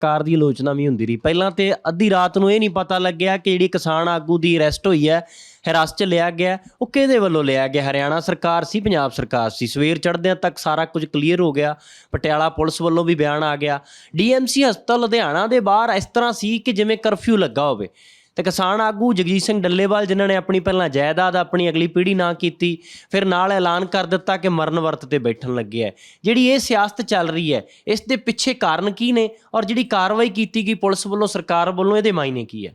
ਕਾਰ ਦੀ ਆਲੋਚਨਾ ਵੀ ਹੁੰਦੀ ਰਹੀ। ਪਹਿਲਾਂ ਤੇ ਅੱਧੀ ਰਾਤ ਨੂੰ ਇਹ ਨਹੀਂ ਪਤਾ ਲੱਗਿਆ ਕਿ ਜਿਹੜੀ ਕਿਸਾਨ ਆਗੂ ਦੀ ਅਰੈਸਟ ਹੋਈ ਹੈ ਹਿਰਾਸਤ 'ਚ ਲਿਆ ਗਿਆ, ਉਹ ਕਿਹਦੇ ਵੱਲੋਂ ਲਿਆ ਗਿਆ? ਹਰਿਆਣਾ ਸਰਕਾਰ ਸੀ, ਪੰਜਾਬ ਸਰਕਾਰ ਸੀ। ਸਵੇਰ ਚੜ੍ਹਦਿਆਂ ਤੱਕ ਸਾਰਾ ਕੁਝ ਕਲੀਅਰ ਹੋ ਗਿਆ। ਪਟਿਆਲਾ ਪੁਲਿਸ ਵੱਲੋਂ ਵੀ ਬਿਆਨ ਆ ਗਿਆ। ਡੀਐਮਸੀ ਹਸਪਤਾਲ ਲੁਧਿਆਣਾ ਦੇ ਬਾਹਰ ਇਸ ਤਰ੍ਹਾਂ ਸੀ ਕਿ ਜਿਵੇਂ ਕਰਫਿਊ ਲੱਗਾ ਹੋਵੇ। ਤੇ ਕਿਸਾਨ ਆਗੂ ਜਗਜੀਤ ਸਿੰਘ ਡੱਲੇਵਾਲ, ਜਿਨ੍ਹਾਂ ਨੇ ਆਪਣੀ ਪਹਿਲਾਂ ਜਾਇਦਾਦ ਆਪਣੀ ਅਗਲੀ ਪੀੜ੍ਹੀ ਨਾ ਕੀਤੀ, ਫਿਰ ਨਾਲ ਐਲਾਨ ਕਰ ਦਿੱਤਾ ਕਿ ਮਰਨ ਵਰਤ ਤੇ ਬੈਠਣ ਲੱਗੇ ਹੈ। ਜਿਹੜੀ ਇਹ ਸਿਆਸਤ ਚੱਲ ਰਹੀ ਹੈ, ਇਸ ਦੇ ਪਿੱਛੇ ਕਾਰਨ ਕੀ ਨੇ ਔਰ ਜਿਹੜੀ ਕਾਰਵਾਈ ਕੀਤੀ ਗਈ ਪੁਲਿਸ ਵੱਲੋਂ, ਸਰਕਾਰ ਵੱਲੋਂ, ਇਹਦੇ ਮਾਇਨੇ ਕੀ ਹੈ?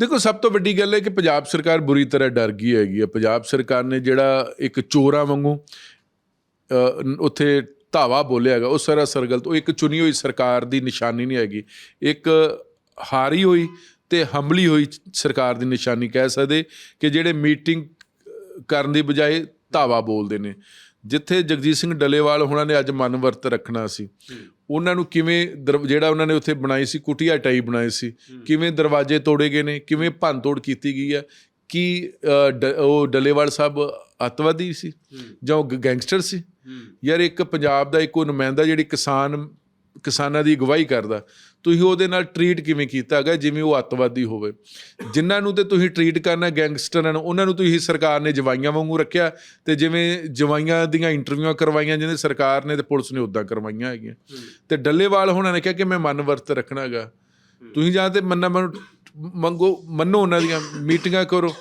ਦੇਖੋ, ਸਭ ਤੋਂ ਵੱਡੀ ਗੱਲ ਹੈ ਕਿ ਪੰਜਾਬ ਸਰਕਾਰ ਬੁਰੀ ਤਰ੍ਹਾਂ ਡਰ ਗਈ ਹੈਗੀ ਹੈ। ਪੰਜਾਬ ਸਰਕਾਰ ਨੇ ਜਿਹੜਾ ਇੱਕ ਚੋਰਾ ਵਾਂਗੂ ਉੱਥੇ ਧਾਵਾ ਬੋਲਿਆ ਹੈਗਾ, ਉਹ ਸਾਰਾ ਸਰਗਲਤ ਉਹ ਇੱਕ ਚੁਣੀ ਹੋਈ ਸਰਕਾਰ ਦੀ ਨਿਸ਼ਾਨੀ ਨਹੀਂ ਹੈਗੀ। ਇੱਕ ਹਾਰੀ ਹੋਈ ਤੇ ਹੰਬਲੀ ਹੋਈ ਸਰਕਾਰ ਦੀ ਨਿਸ਼ਾਨੀ ਕਹਿ ਸਕਦੇ ਕਿ ਜਿਹੜੇ ਮੀਟਿੰਗ ਕਰਨ ਦੀ ਬਜਾਏ ਧਾਵਾ ਬੋਲਦੇ ਨੇ। ਜਿੱਥੇ ਜਗਜੀਤ ਸਿੰਘ ਡੱਲੇਵਾਲ ਹੁਣਾਂ ਨੇ ਅੱਜ ਮਨ ਵਰਤ ਰੱਖਣਾ ਸੀ। ਉਹਨਾਂ ਨੂੰ ਕਿਵੇਂ ਜਿਹੜਾ ਉਹਨਾਂ ਨੇ ਉੱਥੇ ਬਣਾਈ ਸੀ ਕੁਟੀਆ ਟਾਈ ਬਣਾਈ ਸੀ ਕਿਵੇਂ ਦਰਵਾਜ਼ੇ ਤੋੜੇ ਗਏ ਨੇ ਕਿਵੇਂ ਭੰਨਤੋੜ ਕੀਤੀ ਗਈ ਹੈ ਕਿ ਉਹ ਡੱਲੇਵਾਲ ਸਾਹਿਬ ਅੱਤਵਾਦੀ ਸੀ ਜਾਂ ਗੈਂਗਸਟਰ ਸੀ? ਯਾਰ ਇੱਕ ਪੰਜਾਬ ਦਾ ਇੱਕੋ ਨੁਮਾਇੰਦਾ ਜਿਹੜੀ ਕਿਸਾਨ ਕਿਸਾਨਾਂ ਦੀ ਅਗਵਾਈ ਕਰਦਾ। ਤੁਸੀਂ ਉਹਦੇ ਨਾਲ ਟਰੀਟ ਕਿਵੇਂ ਕੀਤਾ ਹੈਗਾ? ਜਿਵੇਂ ਉਹ ਅੱਤਵਾਦੀ ਹੋਵੇ। ਜਿਨ੍ਹਾਂ ਨੂੰ ਤੇ ਤੁਸੀਂ ਟਰੀਟ ਕਰਨਾ ਗੈਂਗਸਟਰਾਂ ਨੂੰ ਉਹਨਾਂ ਨੂੰ ਤੁਸੀਂ ਸਰਕਾਰ ਨੇ ਜਵਾਈਆਂ ਵਾਂਗੂ ਰੱਖਿਆ। ਤੇ ਜਿਵੇਂ ਜਵਾਈਆਂ ਦੀਆਂ ਇੰਟਰਵਿਊਆਂ ਕਰਵਾਈਆਂ ਜਿਹਦੇ ਸਰਕਾਰ ਨੇ ਤੇ ਪੁਲਿਸ ਨੇ ਉਦਾਂ ਕਰਵਾਈਆਂ ਹੈਗੀਆਂ। ਤੇ ਡੱਲੇਵਾਲ ਹੁਣਾਂ ਨੇ ਕਿਹਾ ਕਿ ਮੈਂ ਮਨ ਵਰਤ ਰੱਖਣਾ ਹੈਗਾ। ਤੁਸੀਂ ਜਾਂ ਤੇ ਮੰਨਾ, ਮੰਗੋ, ਮੰਨੋ ਉਹਨਾਂ ਦੀਆਂ ਮੀਟਿੰਗਾਂ ਕਰੋ।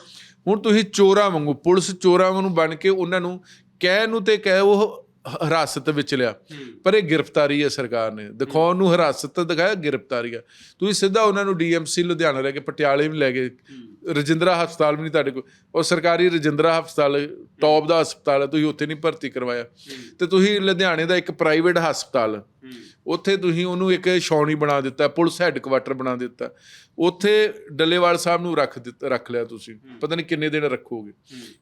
ਹੁਣ ਤੁਸੀਂ ਚੋਰਾਂ ਵਾਂਗੂ, ਪੁਲਿਸ ਚੋਰਾਂ ਵਾਂਗੂ ਬਣ ਕੇ ਉਹਨਾਂ ਨੂੰ ਕਹਿ ਨੂੰ ਤੇ ਕਹਿ ਉਹ ਹਿਰਾਸਤ ਵਿੱਚ ਲਿਆ। ਪਰ ਇਹ ਗ੍ਰਿਫਤਾਰੀ ਹੈ ਸਰਕਾਰ ਨੇ। ਦਿਖਾਉਣ ਨੂੰ ਹਿਰਾਸਤ ਦਿਖਾਇਆ ਗ੍ਰਿਫਤਾਰੀ ਆ ਤੁਸੀਂ ਸਿੱਧਾ ਉਹਨਾਂ ਨੂੰ ਡੀਐਮਸੀ ਲੁਧਿਆਣਾ ਲੈ ਕੇ ਪਟਿਆਲੇ ਵੀ ਲੈ ਗਏ ਰਜਿੰਦਰਾ ਹਸਪਤਾਲ ਵੀ ਨਹੀਂ ਤੁਹਾਡੇ ਕੋਲ। ਉਹ ਸਰਕਾਰੀ ਰਜਿੰਦਰਾ ਹਸਪਤਾਲ ਟੌਪ ਦਾ ਹਸਪਤਾਲ ਹੈ ਤੁਸੀਂ ਉੱਥੇ ਨਹੀਂ ਭਰਤੀ ਕਰਵਾਇਆ। ਤੇ ਤੁਸੀਂ ਲੁਧਿਆਣੇ ਦਾ ਇੱਕ ਪ੍ਰਾਈਵੇਟ ਹਸਪਤਾਲ। ਉੱਥੇ ਤੁਸੀਂ ਉਹਨੂੰ ਇੱਕ ਛਾਉਣੀ ਬਣਾ ਦਿੱਤਾ ਪੁਲਿਸ ਹੈੱਡਕੁਆਟਰ ਬਣਾ ਦਿੱਤਾ। ਉੱਥੇ ਡੱਲੇਵਾਲ ਸਾਹਿਬ ਨੂੰ ਰੱਖ ਦਿੱਤਾ ਰੱਖ ਲਿਆ ਤੁਸੀਂ। ਪਤਾ ਨਹੀਂ ਕਿੰਨੇ ਦਿਨ ਰੱਖੋਗੇ।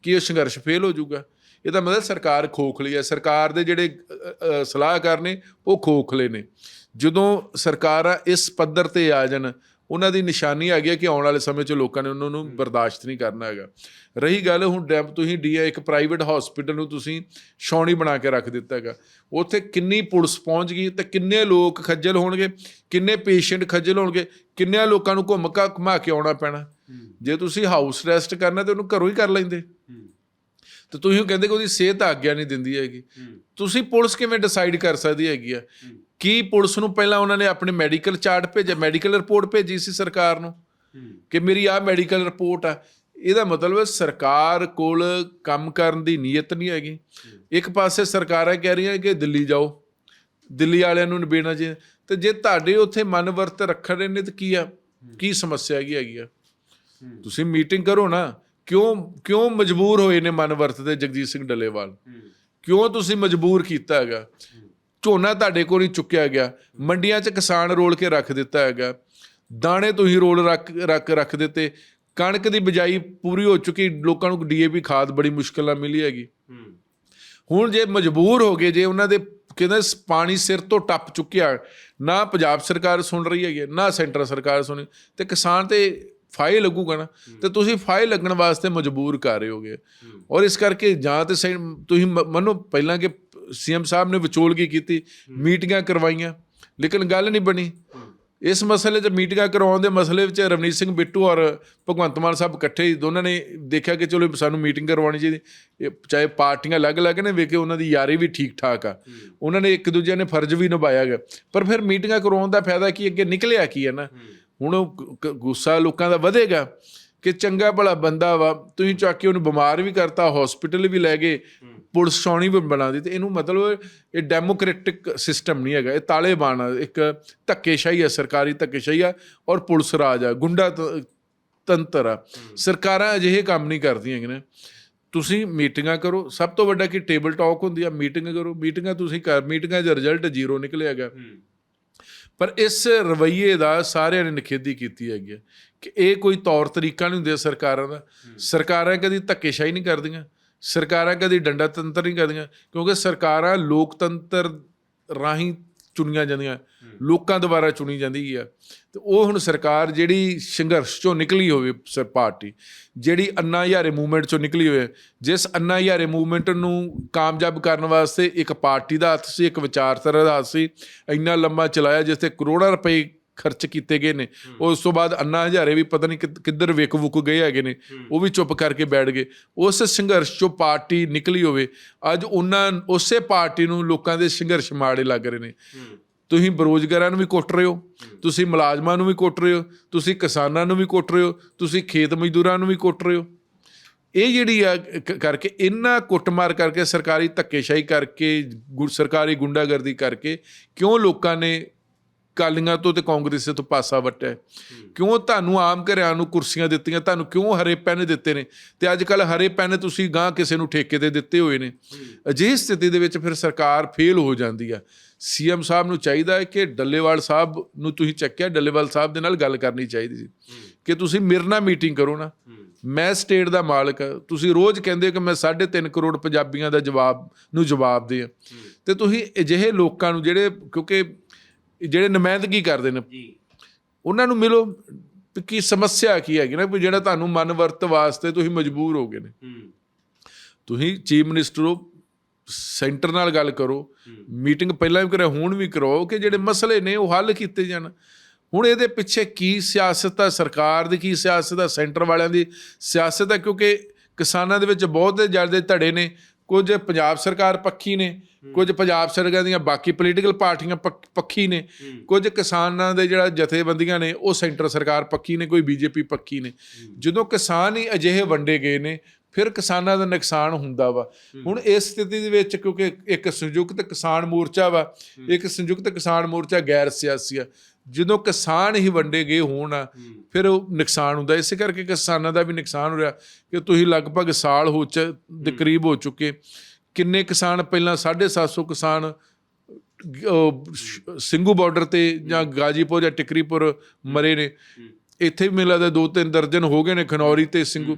ਕੀ ਇਹ ਸੰਘਰਸ਼ ਫੇਲ ਹੋ ਜਾਊਗਾ? ਇਹਦਾ ਮਤਲਬ ਸਰਕਾਰ ਖੋਖਲੀ ਹੈ ਸਰਕਾਰ ਦੇ ਜਿਹੜੇ ਸਲਾਹਕਾਰ ਨੇ ਉਹ ਖੋਖਲੇ ਨੇ। ਜਦੋਂ ਸਰਕਾਰਾਂ ਇਸ ਪੱਧਰ ਤੇ ਆ ਜਾਣ ਉਹਨਾਂ ਦੀ ਨਿਸ਼ਾਨੀ ਆ ਗਈ ਕਿ ਆਉਣ ਵਾਲੇ ਸਮੇਂ 'ਚ ਲੋਕਾਂ ਨੇ ਉਹਨਾਂ ਨੂੰ ਬਰਦਾਸ਼ਤ ਨਹੀਂ ਕਰਨਾ ਹੈਗਾ। ਰਹੀ ਗੱਲ ਹੁਣ ਡੈਮ ਤੁਸੀਂ ਡੀ ਇੱਕ ਪ੍ਰਾਈਵੇਟ ਹਸਪੀਟਲ ਨੂੰ ਤੁਸੀਂ ਛਾਉਣੀ ਬਣਾ ਕੇ ਰੱਖ ਦਿੱਤਾ ਹੈਗਾ। ਉੱਥੇ ਕਿੰਨੀ ਪੁਲਿਸ ਪਹੁੰਚ ਗਈ ਤੇ ਕਿੰਨੇ ਲੋਕ ਖੱਜਲ ਹੋਣਗੇ ਕਿੰਨੇ ਪੇਸ਼ੈਂਟ ਖੱਜਲ ਹੋਣਗੇ ਕਿੰਨਿਆਂ ਲੋਕਾਂ ਨੂੰ ਘੁੰਮ ਘਾ ਘੁਮਾ ਕੇ ਆਉਣਾ ਪੈਣਾ। ਜੇ ਤੁਸੀਂ ਹਾਊਸ ਅਰੈਸਟ ਕਰਨਾ ਤੇ ਉਹਨੂੰ ਘਰੋਂ ਹੀ ਕਰ ਲੈਂਦੇ। ਤੇ ਤੁਸੀਂ ਉਹ ਕਹਿੰਦੇ ਕਿ ਉਹਦੀ ਸਿਹਤ ਆਗਿਆ ਨਹੀਂ ਦਿੰਦੀ ਹੈਗੀ। ਤੁਸੀਂ ਪੁਲਿਸ ਕਿਵੇਂ ਡਿਸਾਈਡ ਕਰ ਸਕਦੀ ਹੈਗੀ ਆ? ਕੀ ਪੁਲਿਸ ਨੂੰ ਪਹਿਲਾਂ ਉਹਨਾਂ ਨੇ ਆਪਣੇ ਮੈਡੀਕਲ ਚਾਰਟ ਭੇਜਿਆ? ਮੈਡੀਕਲ ਰਿਪੋਰਟ ਭੇਜੀ ਸੀ ਸਰਕਾਰ ਨੂੰ ਕਿ ਮੇਰੀ ਆਹ ਮੈਡੀਕਲ ਰਿਪੋਰਟ ਆ। ਇਹਦਾ ਮਤਲਬ ਹੈ ਸਰਕਾਰ ਕੋਲ ਕੰਮ ਕਰਨ ਦੀ ਨੀਅਤ ਨਹੀਂ ਹੈਗੀ। ਇੱਕ ਪਾਸੇ ਸਰਕਾਰਾਂ ਕਹਿ ਰਹੀਆਂ ਕਿ ਦਿੱਲੀ ਜਾਓ। ਦਿੱਲੀ ਵਾਲਿਆਂ ਨੂੰ ਨਿਬੇੜਨਾ ਚਾਹੀਦਾ। ਤੇ ਜੇ ਤੁਹਾਡੇ ਉੱਥੇ ਮਨ ਵਰਤ ਰੱਖਣੇ ਨੇ ਤਾਂ ਕੀ ਆ? ਕੀ ਸਮੱਸਿਆ ਹੈਗੀ ਹੈਗੀ ਆ? ਤੁਸੀਂ ਮੀਟਿੰਗ ਕਰੋ ਨਾ। ਕਿਉਂ ਕਿਉਂ ਮਜਬੂਰ ਹੋਏ ਨੇ ਮਨ ਵਰਤ ਤੇ ਜਗਜੀਤ ਸਿੰਘ ਡੱਲੇਵਾਲ? ਕਿਉਂ ਤੁਸੀਂ ਮਜਬੂਰ ਕੀਤਾ ਹੈਗਾ? ਝੋਨਾ ਤੁਹਾਡੇ ਕੋਲ ਹੀ ਚੁੱਕਿਆ ਗਿਆ। ਮੰਡੀਆਂ 'ਚ ਕਿਸਾਨ ਰੋਲ ਕੇ ਰੱਖ ਦਿੱਤਾ ਹੈਗਾ। ਦਾਣੇ ਤੁਸੀਂ ਰੋਲ ਰੱਖ ਰੱਖ ਰੱਖ ਦਿੱਤੇ। ਕਣਕ ਦੀ ਬਿਜਾਈ ਪੂਰੀ ਹੋ ਚੁੱਕੀ। ਲੋਕਾਂ ਨੂੰ ਡੀਏਪੀ ਖਾਦ ਬੜੀ ਮੁਸ਼ਕਲ ਨਾਲ ਮਿਲੀ ਹੈਗੀ। ਹੁਣ ਜੇ ਮਜਬੂਰ ਹੋ ਗਏ ਜੇ ਉਹਨਾਂ ਦੇ ਕਹਿੰਦੇ ਪਾਣੀ ਸਿਰ ਤੋਂ ਟੱਪ ਚੁੱਕਿਆ ਨਾ ਪੰਜਾਬ ਸਰਕਾਰ ਸੁਣ ਰਹੀ ਹੈਗੀ ਨਾ ਸੈਂਟਰ ਸਰਕਾਰ ਸੁਣੀ ਤੇ ਕਿਸਾਨ ਤੇ ਫਾਇਲ ਲੱਗੂਗਾ ਨਾ ਤੇ ਤੁਸੀਂ ਫਾਇਲ ਲੱਗਣ ਵਾਸਤੇ ਮਜਬੂਰ ਕਰ ਰਹੇ ਹੋਗੇ। ਔਰ ਇਸ ਕਰਕੇ ਜਾਂ ਤੇ ਸਹੀ- ਤੁਸੀਂ ਮੰਨੋ ਪਹਿਲਾਂ ਕਿ ਸੀਐਮ ਸਾਹਿਬ ਨੇ ਵਿਚੋਲਗੀ ਕੀਤੀ ਮੀਟਿੰਗਾਂ ਕਰਵਾਈਆਂ ਲੇਕਿਨ ਗੱਲ ਨਹੀਂ ਬਣੀ। ਇਸ ਮਸਲੇ 'ਚ ਮੀਟਿੰਗਾਂ ਕਰਵਾਉਣ ਦੇ ਮਸਲੇ ਵਿੱਚ ਰਵਨੀਤ ਸਿੰਘ ਬਿੱਟੂ ਔਰ ਭਗਵੰਤ ਮਾਨ ਸਾਹਿਬ ਇਕੱਠੇ ਹੀ ਦੋਨਾਂ ਨੇ ਦੇਖਿਆ ਕਿ ਚਲੋ ਸਾਨੂੰ ਮੀਟਿੰਗ ਕਰਵਾਉਣੀ ਚਾਹੀਦੀ ਇਹ ਚਾਹੇ ਪਾਰਟੀਆਂ ਅਲੱਗ-ਅਲੱਗ ਨੇ ਵੇਖੇ ਉਹਨਾਂ ਦੀ ਯਾਰੀ ਵੀ ਠੀਕ ਠਾਕ ਆ ਉਹਨਾਂ ਨੇ ਇੱਕ ਦੂਜੇ ਨੇ ਫਰਜ਼ ਵੀ ਨਿਭਾਇਆ ਗਿਆ ਪਰ ਫਿਰ ਮੀਟਿੰਗਾਂ ਕਰਵਾਉਣ ਦਾ ਫਾਇਦਾ ਕੀ ਅੱਗੇ ਨਿਕਲਿਆ ਕੀ ਹੈ ਨਾ? ਹੁਣ ਉਹ ਗੁੱਸਾ ਲੋਕਾਂ ਦਾ ਵਧੇਗਾ ਕਿ ਚੰਗਾ ਭਲਾ ਬੰਦਾ ਵਾ, ਤੁਸੀਂ ਚੱਕ ਕੇ ਉਹਨੂੰ ਬਿਮਾਰ ਵੀ ਕਰਤਾ ਹਸਪੀਟਲ ਵੀ ਲੈ ਗਏ, ਪੁਲਿਸ ਛਾਉਣੀ ਵੀ ਬਣਾ ਦਿੱਤੀ ਇਹਨੂੰ ਮਤਲਬ ਇਹ ਡੈਮੋਕ੍ਰੈਟਿਕ ਸਿਸਟਮ ਨਹੀਂ ਹੈਗਾ, ਇਹ ਤਾਲੇਬਾਨ ਇੱਕ ਧੱਕੇਸ਼ਾਹੀ ਹੈ ਸਰਕਾਰੀ ਧੱਕੇਸ਼ਾਹੀ ਆ, ਔਰ ਪੁਲਿਸ ਰਾਜ ਆ, ਗੁੰਡਾ ਤ- ਤੰਤਰ ਆ। ਸਰਕਾਰਾਂ ਅਜਿਹੇ ਕੰਮ ਨਹੀਂ ਕਰਦੀਆਂ ਹੈਗੀਆਂ। ਤੁਸੀਂ ਮੀਟਿੰਗਾਂ ਕਰੋ, ਸਭ ਤੋਂ ਵੱਡਾ ਕਿ ਟੇਬਲ ਟਾਕ ਹੁੰਦੀ ਆ, ਮੀਟਿੰਗ ਕਰੋ, ਮੀਟਿੰਗਾਂ ਤੁਸੀਂ ਕਰ, ਮੀਟਿੰਗਾਂ ਦਾ ਰਿਜ਼ਲਟ ਜ਼ੀਰੋ ਨਿਕਲਿਆ ਹੈਗਾ। ਪਰ ਇਸ ਰਵੱਈਏ ਦਾ ਸਾਰਿਆਂ ਨੇ ਨਿਖੇਧੀ ਕੀਤੀ ਹੈਗੀ ਹੈ ਕਿ ਇਹ ਕੋਈ ਤੌਰ ਤਰੀਕਾ ਨਹੀਂ ਹੁੰਦਾ ਸਰਕਾਰਾਂ ਦਾ। ਸਰਕਾਰਾਂ ਕਦੀ ਧੱਕੇਸ਼ਾਹੀ ਨਹੀਂ ਕਰਦੀਆਂ ਸਰਕਾਰਾਂ ਕਦੀ ਡੰਡਾ ਤੰਤਰ ਨਹੀਂ ਕਰਦੀਆਂ ਕਿਉਂਕਿ ਸਰਕਾਰਾਂ ਲੋਕਤੰਤਰ ਰਾਹੀਂ ਚੁਣੀਆਂ ਜਾਂਦੀਆਂ। ਲੋਕਾਂ ਦੁਆਰਾ ਚੁਣੀ ਜਾਂਦੀ ਆ। ਤੇ ਉਹ ਹੁਣ ਸਰਕਾਰ ਜਿਹੜੀ ਸੰਘਰਸ਼ ਚੋਂ ਨਿਕਲੀ ਹੋਵੇ ਸ ਪਾਰਟੀ ਜਿਹੜੀ ਅੰਨਾ ਹਜ਼ਾਰੇ ਮੂਵਮੈਂਟ ਚੋਂ ਨਿਕਲੀ ਹੋਵੇ ਜਿਸ ਅੰਨਾ ਹਜ਼ਾਰੇ ਮੂਵਮੈਂਟ ਨੂੰ ਕਾਮਯਾਬ ਕਰਨ ਵਾਸਤੇ ਇੱਕ ਪਾਰਟੀ ਦਾ ਹੱਥ ਸੀ ਇੱਕ ਵਿਚਾਰਧਾਰਾ ਦਾ ਹੱਥ ਸੀ ਇੰਨਾ ਲੰਮਾ ਚਲਾਇਆ ਜਿਸ ਤੇ ਕਰੋੜਾਂ ਰੁਪਏ ਖਰਚ ਕੀਤੇ ਗਏ ਨੇ। ਉਸ ਤੋਂ ਬਾਅਦ ਅੰਨਾ ਹਜ਼ਾਰੇ ਵੀ ਪਤਾ ਨਹੀਂ ਕਿੱਧ- ਕਿੱਧਰ ਵਿਕ ਵੁਕ ਗਏ ਹੈਗੇ ਨੇ। ਉਹ ਵੀ ਚੁੱਪ ਕਰਕੇ ਬੈਠ ਗਏ। ਉਸ ਸੰਘਰਸ਼ ਚੋਂ ਪਾਰਟੀ ਨਿਕਲੀ ਹੋਵੇ ਅੱਜ ਉਹਨਾਂ ਉਸੇ ਪਾਰਟੀ ਨੂੰ ਲੋਕਾਂ ਦੇ ਸੰਘਰਸ਼ ਮਾੜੇ ਲੱਗ ਰਹੇ ਨੇ। ਤੁਸੀਂ ਬਰੋਜ਼ਗਾਰਾਂ ਨੂੰ ਵੀ ਕੁੱਟ ਰਹੇ ਹੋ ਤੁਸੀਂ ਮੁਲਾਜ਼ਮਾਂ ਨੂੰ ਵੀ ਕੁੱਟ ਰਹੇ ਹੋ ਤੁਸੀਂ ਕਿਸਾਨਾਂ ਨੂੰ ਵੀ ਕੁੱਟ ਰਹੇ ਹੋ ਤੁਸੀਂ ਖੇਤ ਮਜ਼ਦੂਰਾਂ ਨੂੰ ਵੀ ਕੁੱਟ ਰਹੇ ਹੋ। ਇਹ ਜਿਹੜੀ ਆ ਕਰਕੇ ਇੰਨਾ ਕੁੱਟਮਾਰ ਕਰਕੇ ਸਰਕਾਰੀ ਧੱਕੇਸ਼ਾਹੀ ਕਰਕੇ ਸਰਕਾਰੀ ਗੁੰਡਾਗਰਦੀ ਕਰਕੇ ਕਿਉਂ ਲੋਕਾਂ ਨੇ ਕਾਲੀਆਂ ਤੋਂ ਤੇ ਕਾਂਗਰਸ ਤੋਂ ਪਾਸਾ ਵੱਟਿਆ ਕਿਉਂ ਤੁਹਾਨੂੰ ਆਮ ਘਰਿਆਂ ਨੂੰ ਕੁਰਸੀਆਂ ਦਿੱਤੀਆਂ? ਤੁਹਾਨੂੰ ਕਿਉਂ ਹਰੇ ਪੈਨ ਦਿੱਤੇ ਨੇ? ਤੇ ਅੱਜ ਕੱਲ ਹਰੇ ਪੈਨ ਤੁਸੀਂ ਗਾਂ ਕਿਸੇ ਨੂੰ ਠੇਕੇ ਤੇ ਦਿੱਤੇ ਹੋਏ ਨੇ। ਅਜਿਹੀ ਸਥਿਤੀ ਦੇ ਵਿੱਚ ਫਿਰ ਸਰਕਾਰ ਫੇਲ ਹੋ ਜਾਂਦੀ ਆ। ਸੀਐਮ ਸਾਹਿਬ ਨੂੰ ਚਾਹੀਦਾ ਹੈ ਕਿ ਡੱਲੇਵਾਲ ਸਾਹਿਬ ਨੂੰ ਤੁਸੀਂ ਚੱਕਿਆ। ਡੱਲੇਵਾਲ ਸਾਹਿਬ ਦੇ ਨਾਲ ਗੱਲ ਕਰਨੀ ਚਾਹੀਦੀ ਸੀ। ਕਿ ਤੁਸੀਂ ਮੇਰੇ ਨਾਲ ਮੀਟਿੰਗ ਕਰੋ ਨਾ। ਮੈਂ ਸਟੇਟ ਦਾ ਮਾਲਕ ਹਾਂ। ਤੁਸੀਂ ਰੋਜ਼ ਕਹਿੰਦੇ ਹੋ ਕਿ ਮੈਂ 3.5 ਕਰੋੜ ਪੰਜਾਬੀਆਂ ਦਾ ਜਵਾਬ ਨੂੰ ਜਵਾਬ ਦੇ ਆ। ਤੇ ਤੁਸੀਂ ਅਜਿਹੇ ਲੋਕਾਂ ਨੂੰ ਜਿਹੜੇ, ਕਿਉਂਕਿ ਜਿਹੜੇ ਨੁਮਾਇੰਦਗੀ ਕਰਦੇ ਨੇ ਜੀ। ਉਹਨਾਂ ਨੂੰ ਮਿਲੋ ਕੀ ਸਮੱਸਿਆ ਕੀ ਹੈਗੀ ਨਾ ਵੀ ਜਿਹੜਾ ਤੁਹਾਨੂੰ ਮਨ ਵਰਤ ਵਾਸਤੇ ਤੁਸੀਂ ਮਜਬੂਰ ਹੋ ਗਏ ਨੇ। ਤੁਸੀਂ ਚੀਫ ਮਿਨਿਸਟਰ ਹੋ ਸੈਂਟਰ ਨਾਲ ਗੱਲ ਕਰੋ ਮੀਟਿੰਗ ਪਹਿਲਾਂ ਵੀ ਕਰਿਆ ਹੁਣ ਵੀ ਕਰਵਾਓ ਕਿ ਜਿਹੜੇ ਮਸਲੇ ਨੇ ਉਹ ਹੱਲ ਕੀਤੇ ਜਾਣ। ਹੁਣ ਇਹਦੇ ਪਿੱਛੇ ਕੀ ਸਿਆਸਤ ਹੈ ਸਰਕਾਰ ਦੀ ਕੀ ਸਿਆਸਤ ਹੈ ਸੈਂਟਰ ਵਾਲਿਆਂ ਦੀ ਸਿਆਸਤ ਹੈ ਕਿਉਂਕਿ ਕਿਸਾਨਾਂ ਦੇ ਵਿੱਚ ਬਹੁਤ ਜ਼ਿਆਦਾ ਧੜੇ ਨੇ ਕੁਝ ਪੰਜਾਬ ਸਰਕਾਰ ਪੱਖੀ ਨੇ ਕੁਝ ਪੰਜਾਬ ਸਰਕਾਰ ਦੀਆਂ ਬਾਕੀ ਪੋਲੀਟੀਕਲ ਪਾਰਟੀਆਂ ਪੱਖ- ਨੇ ਕੁਝ ਕਿਸਾਨਾਂ ਦੇ ਜਿਹੜਾ ਜਥੇਬੰਦੀਆਂ ਨੇ ਉਹ ਸੈਂਟਰ ਸਰਕਾਰ ਪੱਖੀ ਨੇ ਕੋਈ ਬੀਜੇਪੀ ਪੱਖੀ ਨੇ। ਜਦੋਂ ਕਿਸਾਨ ਹੀ ਅਜਿਹੇ ਵੰਡੇ ਗਏ ਨੇ ਫਿਰ ਕਿਸਾਨਾਂ ਦਾ ਨੁਕਸਾਨ ਹੁੰਦਾ ਵਾ। ਹੁਣ ਇਸ ਸਥਿਤੀ ਦੇ ਵਿੱਚ ਕਿਉਂਕਿ ਇੱਕ ਸੰਯੁਕਤ ਕਿਸਾਨ ਮੋਰਚਾ ਵਾ ਇੱਕ ਸੰਯੁਕਤ ਕਿਸਾਨ ਮੋਰਚਾ ਗੈਰ ਸਿਆਸੀ ਆ। ਜਦੋਂ ਕਿਸਾਨ ਹੀ ਵੰਡੇ ਗਏ ਹੋਣ ਫਿਰ ਉਹ ਨੁਕਸਾਨ ਹੁੰਦਾ। ਇਸੇ ਕਰਕੇ ਕਿਸਾਨਾਂ ਦਾ ਵੀ ਨੁਕਸਾਨ ਹੋ ਰਿਹਾ ਕਿ ਤੁਸੀਂ ਲਗਭਗ ਸਾਲ ਹੋ ਚ ਦੇ ਕਰੀਬ ਹੋ ਚੁੱਕੇ। ਕਿੰਨੇ ਕਿਸਾਨ ਪਹਿਲਾਂ 750 ਕਿਸਾਨ ਸਿੰਘੂ ਬਾਰਡਰ ਤੇ ਜਾਂ ਗਾਜੀਪੁਰ ਜਾਂ ਟਿਕਰੀਪੁਰ ਮਰੇ ਨੇ। ਇੱਥੇ ਵੀ ਮਿਲਾ ਦੇ ਦੋ ਤਿੰਨ ਦਰਜਨ ਹੋ ਗਏ ਨੇ ਖਨੌਰੀ ਤੇ ਸਿੰਘੂ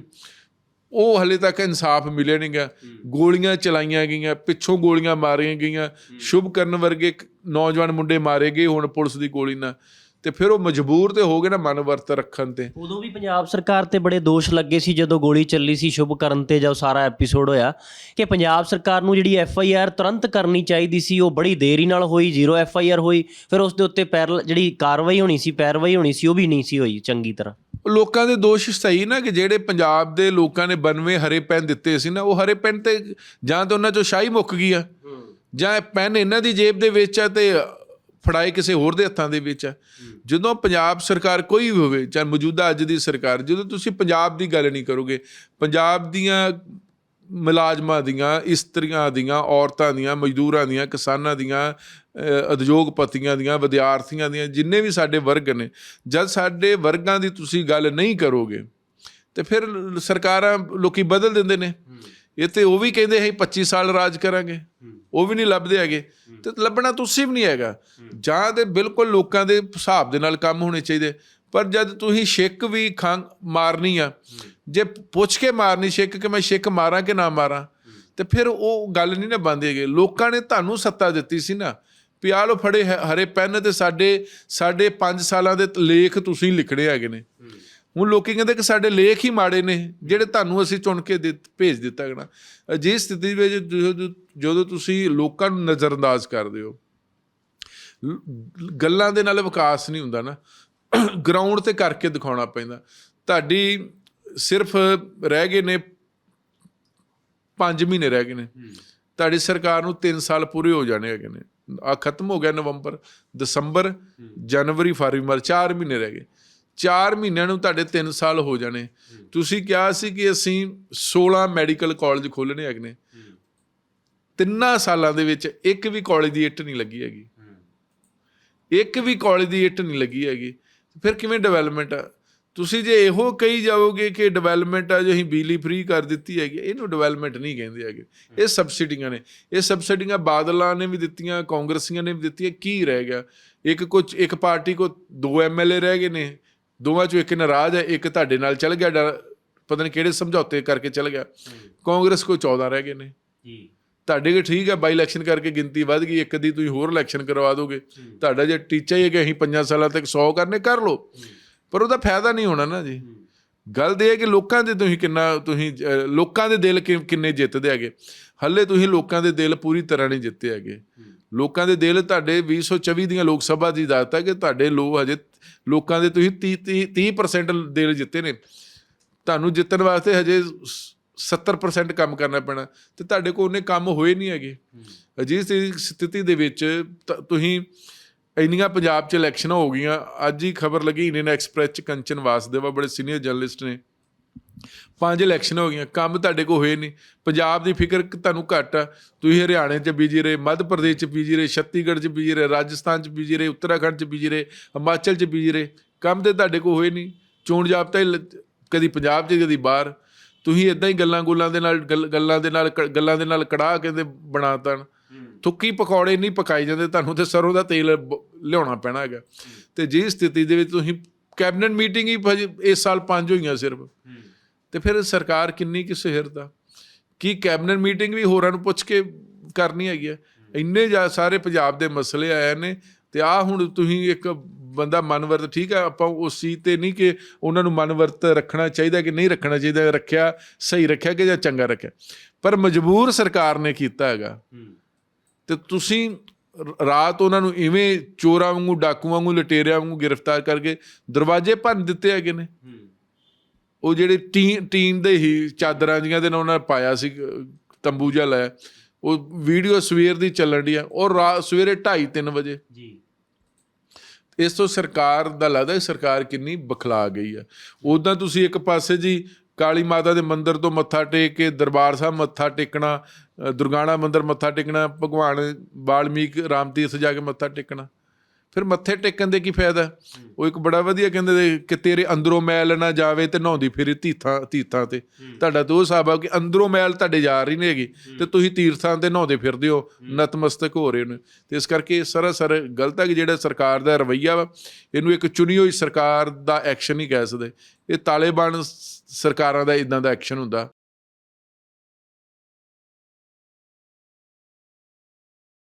ਉਹ ਹਲੇ ਤੱਕ ਇਨਸਾਫ ਮਿਲਿਆ ਨਹੀਂ ਗਾ ਗੋਲੀਆਂ ਚਲਾਈਆਂ ਗਈਆਂ ਪਿੱਛੋਂ ਗੋਲੀਆਂ ਮਾਰੀਆਂ ਗਈਆਂ। ਸ਼ੁਭ ਕਰਨ ਵਰਗੇ ਨੌਜਵਾਨ ਮੁੰਡੇ ਮਾਰੇ ਗਏ ਹੁਣ ਪੁਲਿਸ ਦੀ ਗੋਲੀ ਨਾਲ ਤੇ ਫਿਰ ਉਹ ਮਜਬੂਰ ਤੇ ਹੋ ਗਏ ਨਾ ਮਨ ਵਰਤ ਰੱਖਣ ਤੇ। ਉਦੋਂ ਵੀ ਪੰਜਾਬ ਸਰਕਾਰ ਤੇ ਬੜੇ ਦੋਸ਼ ਲੱਗੇ ਸੀ ਜਦੋਂ ਗੋਲੀ ਚੱਲੀ ਸੀ ਸ਼ੁਭ ਕਰਨ ਤੇ ਜਦੋਂ ਸਾਰਾ ਐਪੀਸੋਡ ਹੋਇਆ ਕਿ ਪੰਜਾਬ ਸਰਕਾਰ ਨੂੰ ਜਿਹੜੀ ਐਫ ਆਈ ਆਰ ਤੁਰੰਤ ਕਰਨੀ ਚਾਹੀਦੀ ਸੀ ਉਹ ਬੜੀ ਦੇਰੀ ਨਾਲ ਹੋਈ ਜ਼ੀਰੋ ਐਫ ਆਈ ਆਰ ਹੋਈ। ਫਿਰ ਉਸ ਦੇ ਉੱਤੇ ਪੈਰਲ ਜਿਹੜੀ ਕਾਰਵਾਈ ਹੋਣੀ ਸੀ ਪੈਰਵਾਈ ਹੋਣੀ ਸੀ ਉਹ ਵੀ ਨਹੀਂ ਸੀ ਹੋਈ ਚੰਗੀ ਤਰ੍ਹਾਂ। ਲੋਕਾਂ ਦੇ ਦੋਸ਼ ਸਹੀ ਨਾ ਕਿ ਜਿਹੜੇ ਪੰਜਾਬ ਦੇ ਲੋਕਾਂ ਨੇ 92 ਹਰੇ ਪੈਨ ਦਿੱਤੇ ਸੀ ਨਾ ਉਹ ਹਰੇ ਪੈਨ ਤੇ ਜਾਂ ਤਾਂ ਉਹਨਾਂ ਚੋਂ ਸ਼ਾਹੀ ਮੁੱਕ ਗਈ ਆ। ਜਾਂ ਇਹ ਪੈਨ ਇਹਨਾਂ ਦੀ ਜੇਬ ਦੇ ਵਿੱਚ ਆ ਤੇ ਫੜਾਏ ਕਿਸੇ ਹੋਰ ਦੇ ਹੱਥਾਂ ਦੇ ਵਿੱਚ ਆ। ਜਦੋਂ ਪੰਜਾਬ ਸਰਕਾਰ ਕੋਈ ਵੀ ਹੋਵੇ ਚਾਹੇ ਮੌਜੂਦਾ ਅੱਜ ਦੀ ਸਰਕਾਰ, ਜਦੋਂ ਤੁਸੀਂ ਪੰਜਾਬ ਦੀ ਗੱਲ ਨਹੀਂ ਕਰੋਗੇ, ਪੰਜਾਬ ਦੀਆਂ ਮੁਲਾਜ਼ਮਾਂ ਦੀਆਂ, ਇਸਤਰੀਆਂ ਦੀਆਂ, ਔਰਤਾਂ ਦੀਆਂ, ਮਜ਼ਦੂਰਾਂ ਦੀਆਂ, ਕਿਸਾਨਾਂ ਦੀਆਂ ਉਦਯੋਗਪਤੀਆਂ ਦੀਆਂ, ਵਿਦਿਆਰਥੀਆਂ ਦੀਆਂ, ਜਿੰਨੇ ਵੀ ਸਾਡੇ ਵਰਗ ਨੇ, ਜਦ ਸਾਡੇ ਵਰਗਾਂ ਦੀ ਤੁਸੀਂ ਗੱਲ ਨਹੀਂ ਕਰੋਗੇ, ਤੇ ਫਿਰ ਸਰਕਾਰਾਂ ਲੋਕੀ ਬਦਲ ਦਿੰਦੇ ਨੇ। ਇਹ ਤੇ ਉਹ ਵੀ ਕਹਿੰਦੇ ਹੈ 25 ਸਾਲ ਰਾਜ ਕਰਾਂਗੇ। ਉਹ ਵੀ ਨਹੀਂ ਲੱਭਦੇ ਹੈਗੇ। ਤੇ ਲੱਭਣਾ ਤੁਸੀਂ ਵੀ ਨਹੀਂ ਹੈਗਾ। ਜਾਂ ਤੇ ਬਿਲਕੁਲ ਲੋਕਾਂ ਦੇ ਹਿਸਾਬ ਦੇ ਨਾਲ ਕੰਮ ਹੋਣੇ ਚਾਹੀਦੇ। ਪਰ ਜਦ ਤੁਸੀਂ ਛਿੱਕ ਵੀ ਖੰਗ ਮਾਰਨੀ ਆ ਜੇ ਪੁੱਛ ਕੇ ਮਾਰਨੀ ਛਿੱਕ ਕਿ ਮੈਂ ਛਿੱਕ ਮਾਰਾਂ ਕਿ ਨਾ ਮਾਰਾਂ ਤੇ ਫਿਰ ਉਹ ਗੱਲ ਨਹੀਂ ਨਾ ਬੰਦੀ ਹੈਗੀ। ਲੋਕਾਂ ਨੇ ਤੁਹਾਨੂੰ ਸੱਤਾ ਦਿੱਤੀ ਸੀ ਨਾ ਆਹ ਲੋ ਫੜੇ ਹਰੇ ਪੈਨ ਤੇ ਸਾਡੇ ਸਾਡੇ 5 ਸਾਲਾਂ ਦੇ ਲੇਖ ਤੁਸੀਂ ਲਿਖਣੇ ਹੈਗੇ ਨੇ। ਹੁਣ ਲੋਕੀ ਕਹਿੰਦੇ ਕਿ ਸਾਡੇ ਲੇਖ ਹੀ ਮਾੜੇ ਨੇ ਜਿਹੜੇ ਤੁਹਾਨੂੰ ਅਸੀਂ ਚੁਣ ਕੇ ਭੇਜ ਦਿੱਤਾ ਗਣਾ। ਅਜਿਹੀ ਸਥਿਤੀ ਵਿੱਚ ਜਦੋਂ- ਤੁਸੀਂ ਲੋਕਾਂ ਨੂੰ ਨਜ਼ਰਅੰਦਾਜ਼ ਕਰਦੇ ਹੋ ਗੱਲਾਂ ਦੇ ਨਾਲ ਵਿਕਾਸ ਨਹੀਂ ਹੁੰਦਾ ਨਾ ਗਰਾਊਂਡ ਤੇ ਕਰਕੇ ਦਿਖਾਉਣਾ ਪੈਂਦਾ। ਤੁਹਾਡੀ ਸਿਰਫ ਰਹਿ ਗਏ ਨੇ 5 ਮਹੀਨੇ ਰਹਿ ਗਏ ਨੇ। ਤੁਹਾਡੀ ਸਰਕਾਰ ਨੂੰ 3 ਸਾਲ ਪੂਰੇ ਹੋ ਜਾਣੇ ਹੈਗੇ ਨੇ। ਆ ਖਤਮ ਹੋ ਗਿਆ ਨਵੰਬਰ ਦਸੰਬਰ ਜਨਵਰੀ ਫਰਵਰੀ ਮਾਰਚ 4 ਮਹੀਨੇ ਰਹਿ ਗਏ। 4 ਮਹੀਨਿਆਂ ਨੂੰ ਤੁਹਾਡੇ 3 ਸਾਲ ਹੋ ਜਾਣੇ। ਤੁਸੀਂ ਕਿਹਾ ਸੀ ਕਿ ਅਸੀਂ 16 ਮੈਡੀਕਲ ਕਾਲਜ ਖੋਲਣੇ ਹੈਗੇ ਨੇ। ਤਿੰਨਾਂ ਸਾਲਾਂ ਦੇ ਵਿੱਚ ਇੱਕ ਵੀ ਕਾਲਜ ਦੀ ਇੱਟ ਨਹੀਂ ਲੱਗੀ ਹੈਗੀ। ਇੱਕ ਵੀ ਕਾਲਜ ਦੀ ਇੱਟ ਨਹੀਂ ਲੱਗੀ ਹੈਗੀ। ਫਿਰ ਕਿਵੇਂ ਡਿਵੈਲਪਮੈਂਟ ਆ? ਤੁਸੀਂ ਜੇ ਇਹੋ ਕਹੀ ਜਾਓਗੇ ਕਿ ਡਿਵੈਲਪਮੈਂਟ ਆ ਜੋ ਅਸੀਂ ਬਿਜਲੀ ਫ੍ਰੀ ਕਰ ਦਿੱਤੀ ਹੈਗੀ, ਇਹਨੂੰ ਡਿਵੈਲਪਮੈਂਟ ਨਹੀਂ ਕਹਿੰਦੇ ਹੈਗੇ। ਇਹ ਸਬਸਿਡੀਆਂ ਨੇ। ਇਹ ਸਬਸਿਡੀਆਂ ਬਾਦਲਾਂ ਨੇ ਵੀ ਦਿੱਤੀਆਂ, ਕਾਂਗਰਸੀਆਂ ਨੇ ਵੀ ਦਿੱਤੀਆਂ, ਕੀ ਰਹਿ ਗਿਆ? ਇੱਕ ਕੁਝ ਇੱਕ ਪਾਰਟੀ ਕੋ ਦੋ ਐਮਐਲਏ ਰਹਿ ਗਏ ਨੇ। ਦੋਵਾਂ ਚੋਂ ਇੱਕ ਨਾਰਾਜ਼ ਹੈ ਇੱਕ ਤੁਹਾਡੇ ਨਾਲ ਚੱਲ ਗਿਆ ਪਤਾ ਨਹੀਂ ਕਿਹੜੇ ਸਮਝੌਤੇ ਕਰਕੇ ਚੱਲ ਗਿਆ। ਕਾਂਗਰਸ ਕੋ 14 ਰਹਿ ਗਏ ਨੇ। ਜੀ। ਤੁਹਾਡੇ ਕਿ ਠੀਕ ਹੈ ਬਾਈ ਇਲੈਕਸ਼ਨ ਕਰਕੇ ਗਿਣਤੀ ਵੱਧ ਗਈ ਇੱਕ ਦੀ ਤੁਸੀਂ ਹੋਰ ਇਲੈਕਸ਼ਨ ਕਰਵਾ ਦੋਗੇ। ਤੁਹਾਡਾ ਜੇ ਟੀਚਾ ਹੀ ਹੈ ਕਿ ਅਸੀਂ 5 ਸਾਲਾਂ ਤੱਕ 100 ਕਰਨੇ ਕਰ ਲਓ। ਪਰ ਉਹਦਾ ਫਾਇਦਾ ਨਹੀਂ ਹੋਣਾ ਨਾ ਜੀ। ਗੱਲ ਇਹ ਹੈ ਕਿ ਲੋਕਾਂ ਦੇ ਤੁਸੀਂ ਕਿੰਨਾ ਤੁਸੀਂ ਲੋਕਾਂ ਦੇ ਦਿਲ ਕਿੰਨੇ ਜਿੱਤਦੇ ਹੈਗੇ। ਹੱਲੇ ਤੁਸੀਂ ਲੋਕਾਂ ਦੇ ਦਿਲ ਪੂਰੀ ਤਰ੍ਹਾਂ ਨਹੀਂ ਜਿੱਤੇ ਹੈਗੇ। ਲੋਕਾਂ ਦੇ ਦਿਲ ਤੁਹਾਡੇ 2024 ਦੀਆਂ ਲੋਕ ਸਭਾ ਦੀ ਦਾਤ ਹੈ ਕਿ ਤੁਹਾਡੇ ਲੋਕ ਹਜੇ ਲੋਕਾਂ ਦੇ ਤੁਸੀਂ 30 30% ਦਿਲ ਜਿੱਤੇ ਨੇ। ਤੁਹਾਨੂੰ ਜਿੱਤਣ ਵਾਸਤੇ ਹਜੇ ਸ- 70% ਕੰਮ ਕਰਨਾ ਪੈਣਾ। ਤੇ ਤੁਹਾਡੇ ਕੋਲ ਉਹਨੇ ਕੰਮ ਹੋਏ ਨਹੀਂ ਹੈਗੇ। ਅਜਿਹੀ ਸਥਿਤੀ ਦੇ ਵਿੱਚ ਤ- ਤੁਸੀਂ ਇੰਨੀਆਂ ਪੰਜਾਬ 'ਚ ਇਲੈਕਸ਼ਨਾਂ ਹੋ ਗਈਆਂ। ਅੱਜ ਹੀ ਖਬਰ ਲੱਗੀ, ਇੰਡੀਅਨ ਐਕਸਪ੍ਰੈਸ 'ਚ ਕੰਚਨ ਵਾਸਦੇਵਾ ਬੜੇ ਸੀਨੀਅਰ ਜਰਨਲਿਸਟ ਨੇ। ਪੰਜ ਇਲੈਕਸ਼ਨ ਹੋ ਗਈਆਂ, ਕੰਮ ਤੁਹਾਡੇ ਕੋਲ ਹੋਏ ਨਹੀਂ। ਪੰਜਾਬ ਦੀ ਫਿਕਰ ਤੁਹਾਨੂੰ ਘੱਟ ਆ। ਤੁਸੀਂ ਹਰਿਆਣੇ 'ਚ ਬੀਜੀ ਰਹੇ, ਮੱਧ ਪ੍ਰਦੇਸ਼ 'ਚ ਬੀਜੀ ਰਹੇ ਛੱਤੀਗੜ੍ਹ 'ਚ ਬੀਜੀ ਰਹੇ, ਰਾਜਸਥਾਨ 'ਚ ਬੀਜੀ ਰਹੇ, ਉੱਤਰਾਖੰਡ 'ਚ ਬੀਜੀ ਰਹੇ, ਹਿਮਾਚਲ 'ਚ ਬੀਜੀ ਰਹੇ। ਕੰਮ ਤੇ ਤੁਹਾਡੇ ਕੋਲ ਹੋਏ ਨਹੀਂ। ਚੋਣ ਜਾਬਤਾ ਹੀ ਲ- ਕਦੀ ਪੰਜਾਬ 'ਚ, ਕਦੀ ਬਾਹਰ। ਤੁਸੀਂ ਇਦਾਂ ਹੀ ਗੱਲਾਂ ਗੁੱਲਾਂ ਦੇ ਨਾਲ, ਗੱਲ- ਗੱਲਾਂ ਦੇ ਨਾਲ, ਕ- ਗੱਲਾਂ ਦੇ ਨਾਲ ਕੜਾਹ ਕਹਿੰਦੇ ਬਣਾ ਬਣਾਤਾ ਥੁੱਕੀ ਪਕੌੜੇ ਨਹੀਂ ਪਕਾਏ ਜਾਂਦੇ, ਤੁਹਾਨੂੰ ਤੇ ਸਰੋਂ ਦਾ ਤੇਲ ਲਿਆਉਣਾ ਪੈਣਾ ਹੈਗਾ। ਤੇ ਜੇ ਸਥਿਤੀ ਦੇ ਵਿੱਚ ਤੁਸੀਂ ਕੈਬਨਿਟ ਮੀਟਿੰਗ ਹੀ ਹਜੇ ਇਸ ਸਾਲ ਪੰਜ ਹੋਈਆਂ ਸਿਰਫ। ਤੇ ਫਿਰ ਸਰਕਾਰ ਕਿੰਨੀ ਕਿ ਸਿਹਰਦਾ ਕੀ ਕੈਬਨਿਟ ਮੀਟਿੰਗ ਵੀ ਹੋਰਾਂ ਨੂੰ ਪੁੱਛ ਕੇ ਕਰਨੀ ਹੈਗੀ ਹੈ ਇੰਨੇ ਜ਼ਿਆਦਾ ਸਾਰੇ ਪੰਜਾਬ ਦੇ ਮਸਲੇ ਆਏ ਨੇ ਤੇ ਆ ਹੁਣ ਤੁਸੀਂ ਇੱਕ ਬੰਦਾ ਮਨਵਰਤ ਠੀਕ ਹੈ ਆਪਾਂ ਉਸ ਚੀਜ਼ ਤੇ ਨਹੀਂ ਕਿ ਉਹਨਾਂ ਨੂੰ ਮਨਵਰਤ ਰੱਖਣਾ ਚਾਹੀਦਾ ਕਿ ਨਹੀਂ ਰੱਖਣਾ ਚਾਹੀਦਾ ਰੱਖਿਆ ਸਹੀ ਰੱਖਿਆ ਕਿ ਜਾਂ ਚੰਗਾ ਰੱਖਿਆ? ਪਰ ਮਜਬੂਰ ਸਰਕਾਰ ਨੇ ਕੀਤਾ ਹੈਗਾ। ਤੇ ਤੁਸੀਂ ਰਾਤ ਉਹਨਾਂ ਨੂੰ ਇਵੇਂ ਚੋਰਾਂ ਵਾਂਗੂ ਡਾਕੂਆਂ ਵਾਂਗੂ ਲਟੇਰਿਆਂ ਵਾਂਗੂ ਗ੍ਰਿਫਤਾਰ ਕਰਕੇ ਦਰਵਾਜ਼ੇ ਭੰਨ ਦਿੱਤੇ ਹੈਗੇ ਨੇ। ਉਹ ਜਿਹੜੇ ਟੀ ਟੀਨ ਦੇ ਹੀ ਚਾਦਰਾਂ ਜੀਆਂ ਦੇ ਨਾਲ ਉਹਨਾਂ ਨੇ ਪਾਇਆ ਸੀ ਤੰਬੂ ਜਿਹਾ ਲਾਇਆ। ਉਹ ਵੀਡੀਓ ਸਵੇਰ ਦੀ ਚੱਲਣ ਦੀ ਆ। ਰਾਤ ਸਵੇਰੇ 2:30 3 ਵਜੇ। ਜੀ। ਇਸ ਤੋਂ ਸਰਕਾਰ ਦਾ ਲੱਗਦਾ ਹੈ ਸਰਕਾਰ ਕਿੰਨੀ ਬਖਲਾ ਗਈ ਆ। ਉਦਾਂ ਤੁਸੀਂ ਇੱਕ ਪਾਸੇ ਜੀ ਕਾਲੀ ਮਾਤਾ ਦੇ ਮੰਦਿਰ ਤੋਂ ਮੱਥਾ ਟੇਕ ਕੇ ਦਰਬਾਰ ਸਾਹਿਬ ਮੱਥਾ ਟੇਕਣਾ ਦੁਰਗਾਣਾ ਮੰਦਿਰ ਮੱਥਾ ਟੇਕਣਾ ਭਗਵਾਨ ਵਾਲਮੀਕ ਰਾਮ ਤੀਰਥ ਜਾ ਕੇ ਮੱਥਾ ਟੇਕਣਾ। ਫਿਰ ਮੱਥੇ ਟੇਕਣ ਦੇ ਕੀ ਫਾਇਦਾ? ਉਹ ਇੱਕ ਬੜਾ ਵਧੀਆ ਕਹਿੰਦੇ ਨੇ ਕਿ ਤੇਰੇ ਅੰਦਰੋਂ ਮੈਲ ਨਾ ਜਾਵੇ ਤੇ ਨਹਾਉਂਦੀ ਫਿਰੇ ਤੀਥਾਂ ਤੀਥਾਂ ਤੇ। ਤੁਹਾਡਾ ਦੋ ਹਿਸਾਬ ਆ ਕਿ ਅੰਦਰੋਂ ਮੈਲ ਤੁਹਾਡੇ ਜਾ ਰਹੀ ਨਹੀਂ ਹੈਗੀ ਤੇ ਤੁਸੀਂ ਤੀਰਥਾਂ ਤੇ ਨਹਾਉਂਦੇ ਫਿਰਦੇ ਹੋ ਨਤਮਸਤਕ ਹੋ ਰਹੇ ਹੋ ਤੇ ਇਸ ਕਰਕੇ ਸਰਾਸਰ ਗਲਤ ਹੈ ਕਿ ਜਿਹੜਾ ਸਰਕਾਰ ਦਾ ਰਵਈਆ ਵਾ ਇਹਨੂੰ ਇੱਕ ਚੁਣੀ ਹੋਈ ਸਰਕਾਰ ਦਾ ਐਕਸ਼ਨ ਨਹੀਂ ਕਹਿ ਸਕਦੇ। ਇਹ ਤਾਲਿਬਾਨ ਸਰਕਾਰਾਂ ਦਾ ਇਦਾਂ ਦਾ ਐਕਸ਼ਨ ਹੁੰਦਾ।